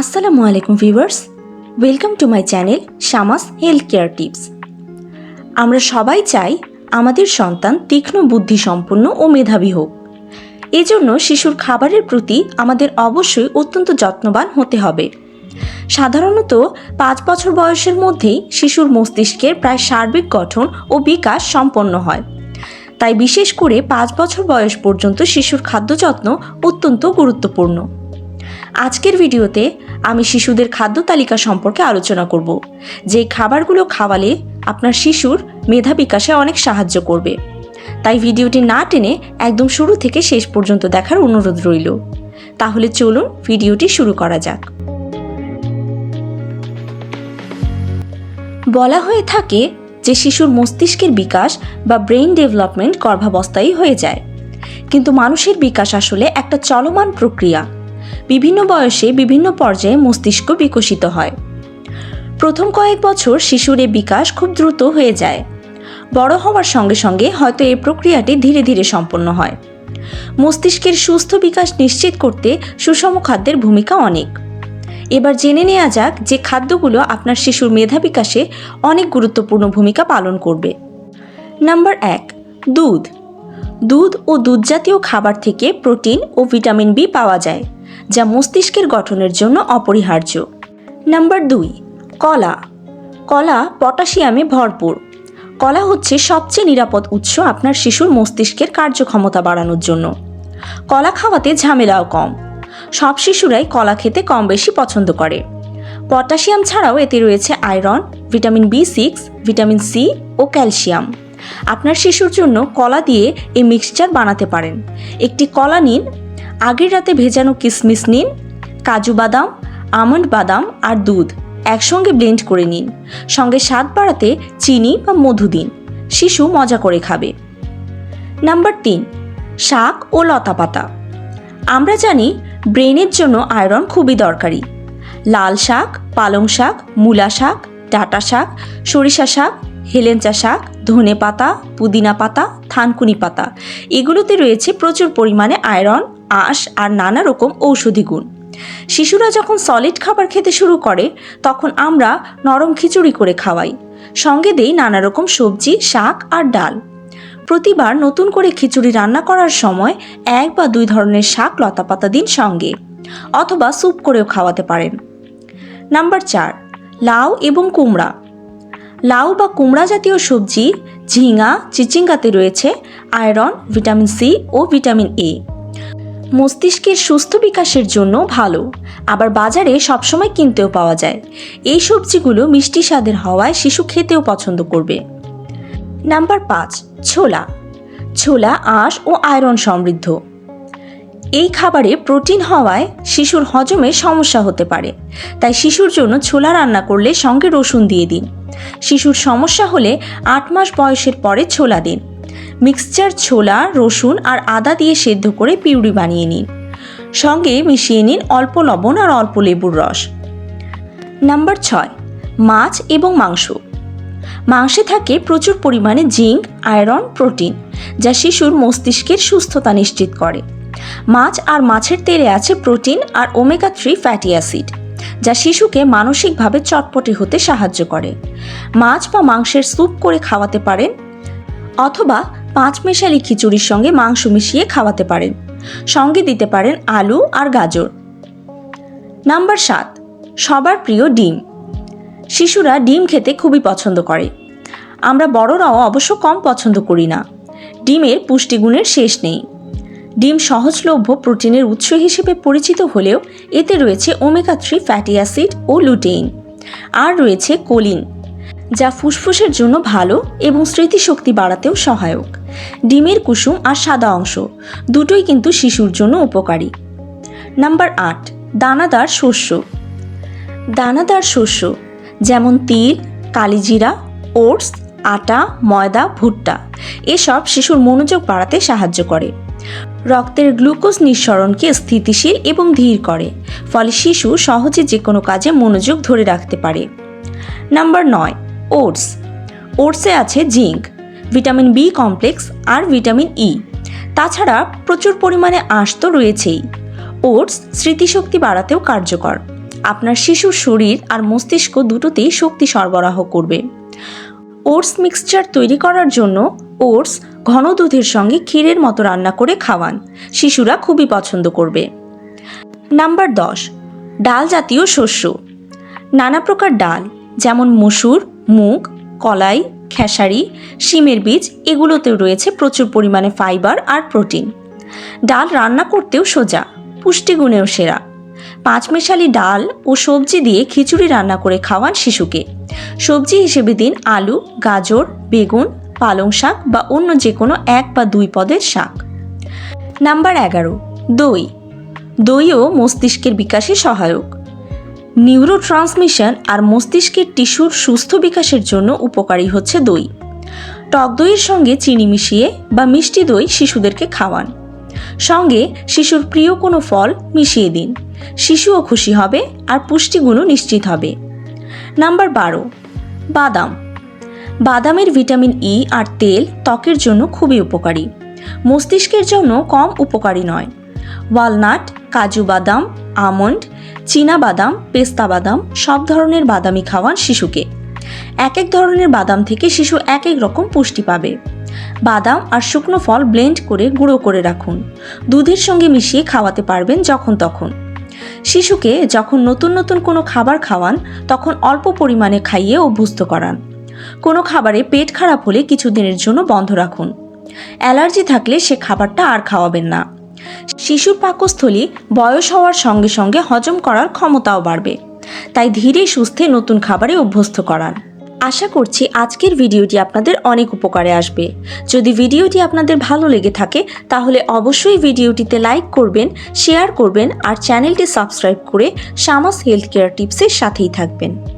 আসসালামু আলাইকুম viewers, welcome to my channel Shamas health care tips. আমরা সবাই চাই আমাদের সন্তান তীক্ষ্ণ বুদ্ধিসম্পন্ন ও মেধাবী হোক। এজন্য শিশুর খাবারের প্রতি আমাদের অবশ্যই অত্যন্ত যত্নবান হতে হবে। সাধারণত পাঁচ বছর বয়সের মধ্যেই শিশুর মস্তিষ্কের প্রায় সার্বিক গঠন ও বিকাশ সম্পন্ন হয়। তাই বিশেষ করে পাঁচ বছর বয়স পর্যন্ত শিশুর খাদ্য যত্ন অত্যন্ত গুরুত্বপূর্ণ। আজকের ভিডিওতে আমি শিশুদের খাদ্য তালিকা সম্পর্কে আলোচনা করব। যে খাবারগুলো খাওয়ালে আপনার শিশুর মেধা বিকাশে অনেক সাহায্য করবে। তাই ভিডিওটি না টেনে একদম শুরু থেকে শেষ পর্যন্ত দেখার অনুরোধ রইল। তাহলে চলুন ভিডিওটি শুরু করা যাক। বলা হয়ে থাকে যে শিশুর মস্তিষ্কের বিকাশ বা ব্রেইন ডেভেলপমেন্ট গর্ভাবস্থায় হয়ে যায়। কিন্তু মানুষের বিকাশ আসলে একটা চলমান প্রক্রিয়া। বিভিন্ন বয়সে বিভিন্ন পর্যায়ে মস্তিষ্ক বিকশিত হয়। প্রথম কয়েক বছর শিশুর এই বিকাশ খুব দ্রুত হয়ে যায়। বড় হওয়ার সঙ্গে সঙ্গে হয়তো এই প্রক্রিয়াটি ধীরে ধীরে সম্পন্ন হয়। মস্তিষ্কের সুস্থ বিকাশ নিশ্চিত করতে সুষম খাদ্যের ভূমিকা অনেক। এবার জেনে নেওয়া যাক যে খাদ্যগুলো আপনার শিশুর মেধা বিকাশে অনেক গুরুত্বপূর্ণ ভূমিকা পালন করবে। নাম্বার এক, দুধ। দুধ ও দুধজাতীয় খাবার থেকে প্রোটিন ও ভিটামিন বি পাওয়া যায়। যা মস্তিষ্কের গঠনের জন্য অপরিহার্য। নাম্বার দুই, কলা। কলা পটাশিয়ামে ভরপুর। কলা হচ্ছে সবচেয়ে নিরাপদ উৎস আপনার শিশুর মস্তিষ্কের কার্যক্ষমতা বাড়ানোর জন্য। কলা খাওয়াতে ঝামেলাও কম। সব শিশুরাই কলা খেতে কম বেশি পছন্দ করে। পটাশিয়াম ছাড়াও এতে রয়েছে iron, vitamin B six, vitamin C ও ক্যালসিয়াম। আপনার শিশুর জন্য কলা দিয়ে এই মিক্সচার বানাতে পারেন। একটি কলা নিন আগের রাতে ভেজানো কিশমিশ নিন, কাজু বাদাম, আমন্ড বাদাম আর দুধ একসঙ্গে ব্লেন্ড করে নিন। সঙ্গে স্বাদ বাড়াতে চিনি বা মধু দিন। শিশু মজা করে খাবে। নাম্বার তিন, শাক ও লতা পাতা। আমরা জানি ব্রেনের জন্য আয়রন খুবই দরকারি। লাল শাক, পালং শাক, মূলা শাক, ডাটা শাক, সরিষা শাক, হেলেঞ্চা শাক ধনে পাতা পুদিনা পাতা, থানকুনি পাতা। এগুলোতে রয়েছে প্রচুর পরিমাণে আয়রন আঁশ আর নানা রকম ঔষধি গুণ। শিশুরা যখন সলিড খাবার খেতে শুরু করে, তখন আমরা নরম খিচুড়ি করে খাওয়াই। সঙ্গে দেই নানা রকম সবজি, শাক আর ডাল। প্রতিবার নতুন করে খিচুড়ি রান্না করার সময় এক বা দুই ধরনের শাক লতাপাতা দিন সঙ্গে, অথবা স্যুপ করেও খাওয়াতে পারেন। নাম্বার চার, লাউ এবং কুমড়া। লাউ বা কুমড়া জাতীয় সবজি, ঝিঙা, চিচিঙ্গাতে রয়েছে আয়রন, ভিটামিন সি ও ভিটামিন এ। মস্তিষ্কের সুস্থ বিকাশের জন্য ভালো। আবার বাজারে সবসময় কিনতেও পাওয়া যায়। এই সবজিগুলো মিষ্টি স্বাদের হওয়ায় শিশু খেতেও পছন্দ করবে। নাম্বার পাঁচ, ছোলা। ছোলা, আঁশ ও আয়রন সমৃদ্ধ। এই খাবারে প্রোটিন হওয়ায় শিশুর হজমে সমস্যা হতে পারে। তাই শিশুর জন্য ছোলা রান্না করলে সঙ্গে রসুন দিয়ে দিন। শিশুর সমস্যা হলে আট মাস বয়সের পরে ছোলা দিন। মিক্সচার, ছোলা, রসুন আর আদা দিয়ে সেদ্ধ করে পিউরি বানিয়ে নিন। সঙ্গে মিশিয়ে নিন অল্প লবণ আর অল্প লেবুর রস। নাম্বার ছয়, মাছ এবং মাংস। মাংসে থাকে প্রচুর পরিমাণে জিঙ্ক, আয়রন, প্রোটিন, যা শিশুর মস্তিষ্কের সুস্থতা নিশ্চিত করে। মাছ আর মাছের তেলে আছে প্রোটিন আর ওমেগা থ্রি ফ্যাটি অ্যাসিড, যা শিশুকে মানসিকভাবে চটপটে হতে সাহায্য করে। মাছ বা মাংসের স্যুপ করে খাওয়াতে পারেন, অথবা পাঁচ মেশালি খিচুড়ির সঙ্গে মাংস মিশিয়ে খাওয়াতে পারেন। সঙ্গে দিতে পারেন আলু আর গাজর। নাম্বার সাত, সবার প্রিয় ডিম। শিশুরা ডিম খেতে খুবই পছন্দ করে। আমরা বড়রাও অবশ্য কম পছন্দ করি না। ডিমের পুষ্টিগুণের শেষ নেই। ডিম সহজলভ্য প্রোটিনের উৎস হিসেবে পরিচিত হলেও এতে রয়েছে ওমেগা থ্রি ফ্যাটি অ্যাসিড ও লুটেইন। আর রয়েছে কোলিন, যা ফুসফুসের জন্য ভালো এবং স্মৃতিশক্তি বাড়াতেও সহায়ক। ডিমের কুসুম আর সাদা অংশ। দুটোই কিন্তু শিশুর জন্য উপকারী। নাম্বার আট, দানাদার শস্য। দানাদার শস্য যেমন তিল, কালিজিরা, ওটস, আটা, ময়দা, ভুট্টা, এসব শিশুর মনোযোগ বাড়াতে সাহায্য করে। রক্তের গ্লুকোজ নিঃসরণকে স্থিতিশীল এবং ধীর করে, ফলে শিশু সহজে যে কোনো কাজে মনোযোগ ধরে রাখতে পারে। নাম্বার নয়, ওটস। ওটসে আছে জিঙ্ক। ভিটামিন বি কমপ্লেক্স আর ভিটামিন ই। তাছাড়া প্রচুর পরিমাণে আঁশ তো রয়েছেই। ওটস স্মৃতিশক্তি বাড়াতেও কার্যকর। আপনার শিশুর শরীর আর মস্তিষ্ক দুটোতেই শক্তি সরবরাহ করবে। ওটস মিক্সচার তৈরি করার জন্য ওটস ঘন দুধের সঙ্গে ক্ষীরের মতো রান্না করে খাওয়ান। শিশুরা খুবই পছন্দ করবে। নাম্বার দশ, ডাল জাতীয় শস্য। নানা প্রকার ডাল, যেমন মসুর, মুগ, কলাই খেসারি, শিমের বীজ, এগুলোতেও রয়েছে প্রচুর পরিমাণে ফাইবার আর প্রোটিন। ডাল রান্না করতেও সোজা, পুষ্টিগুণেও সেরা। পাঁচমেশালি ডাল ও সবজি দিয়ে খিচুড়ি রান্না করে খাওয়ান শিশুকে। সবজি হিসেবে দিন আলু, গাজর, বেগুন, পালং শাক বা অন্য যে কোনো এক বা দুই পদের শাক। নাম্বার এগারো, দই। দইও মস্তিষ্কের বিকাশে সহায়ক। নিউরো ট্রান্সমিশন আর মস্তিষ্কের টিস্যুর সুস্থ বিকাশের জন্য উপকারী হচ্ছে দই। টক দইয়ের সঙ্গে চিনি মিশিয়ে বা মিষ্টি দই শিশুদেরকে খাওয়ান। সঙ্গে শিশুর প্রিয় কোনো ফল মিশিয়ে দিন। শিশুও খুশি হবে আর পুষ্টিগুণও নিশ্চিত হবে। নাম্বার বারো, বাদাম। বাদামের ভিটামিন ই আর তেল ত্বকের জন্য খুবই উপকারী। মস্তিষ্কের জন্য কম উপকারী নয়। ওয়ালনাট, কাজু বাদাম, আমন্ড চীনা বাদাম, পেস্তা বাদাম, সব ধরনের বাদামই খাওয়ান শিশুকে। এক এক ধরনের বাদাম থেকে শিশু এক এক রকম পুষ্টি পাবে। বাদাম আর শুকনো ফল ব্লেন্ড করে গুঁড়ো করে রাখুন। দুধের সঙ্গে মিশিয়ে খাওয়াতে পারবেন যখন তখন। শিশুকে যখন নতুন নতুন কোনো খাবার খাওয়ান, তখন অল্প পরিমাণে খাইয়ে অভ্যস্ত করান। কোনো খাবারে পেট খারাপ হলে কিছুদিনের জন্য বন্ধ রাখুন। অ্যালার্জি থাকলে সে খাবারটা আর খাওয়াবেন না। শিশুর পাকস্থলী বয়স হওয়ার সঙ্গে সঙ্গে হজম করার ক্ষমতাও বাড়বে। তাই ধীরে সুস্থে নতুন খাবারে অভ্যস্ত করান আশা করছি আজকের ভিডিওটি আপনাদের অনেক উপকারে আসবে। যদি ভিডিওটি আপনাদের ভালো লেগে থাকে, তাহলে অবশ্যই ভিডিওটিতে লাইক করবেন, শেয়ার করবেন আর চ্যানেলটি সাবস্ক্রাইব করে শামাস হেলথ কেয়ার টিপসের সাথেই থাকবেন।